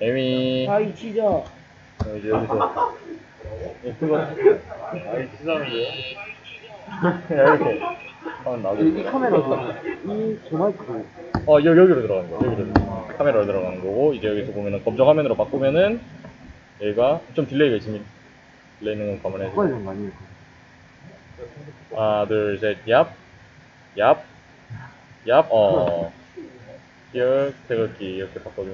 에미. 아이 치자. 어, 이제 여기서. 예쁘고. 아이 치삼이. 이렇게. 하면 나오겠네 이 카메라 이저 마이크 그, 어 여, 여기로 들어가는 거 여기로 카메라로 들어가는 거고 이제 여기서 보면은 검정 화면으로 바꾸면은 얘가 좀 딜레이가 있습니다 딜레이는 건 감안해주세요 되는 거 아니에요? 하나 둘 셋 얍 얍 얍 어. 기억 태극기 이렇게 바꿔주면